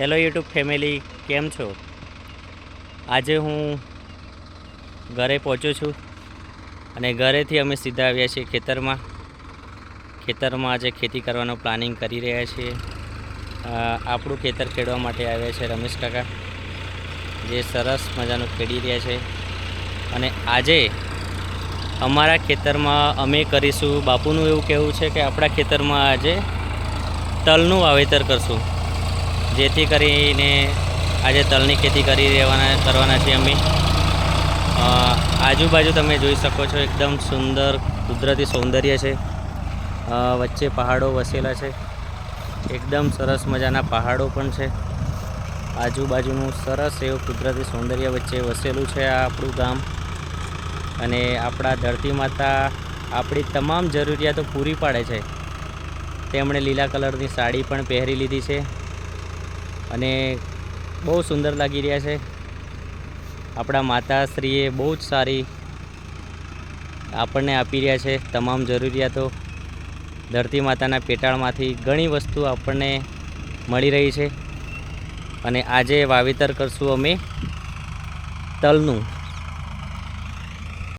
Hello YouTube family, કેમ છો? આજે હું ઘરે પહોંચ્યો છું અને ઘરેથી અમે સીધા આવ્યા છીએ ખેતરમાં. ખેતરમાં આજે ખેતી કરવાનું પ્લાનિંગ કરી રહ્યા છીએ. આપણું ખેતર ખેડવા માટે આવ્યા છે રમેશ કાકા. જે સરસ મજાનું ખેડી રહ્યા છે. અને આજે અમારા ખેતરમાં અમે કરીશું, બાપુનું એવું કહેવું છે કે આપણા ખેતરમાં આજે તલનું વાવેતર કરશું. જેથી કરીને આજે તલની ખેતી કરી રહેવાના કરવાના છીએ અમે. આજુબાજુ તમે જોઈ શકો છો એકદમ સુંદર, કુદરતી સૌંદર્ય છે. વચ્ચે પહાડો વસેલા છે. એકદમ સરસ મજાના પહાડો પણ છે. આજુબાજુનું સરસ એવું કુદરતી સૌંદર્ય વચ્ચે વસેલું છે આ આપણું ગામ. અને આપણા ધરતી માતા આપણી તમામ જરૂરિયાતો પૂરી પાડે છે. તેમણે લીલા કલરની સાડી પણ પહેરી લીધી છે. અને બહુ સુંદર લાગી રહ્યા છે. આપણા માતાશ્રીએ બહુ જ સારી આપણને આપી રહ્યા છે તમામ જરૂરિયાતો. ધરતી માતાના પેટાળમાંથી ઘણી વસ્તુ આપણને મળી રહી છે. અને આજે વાવેતર કરશું અમે તલનું.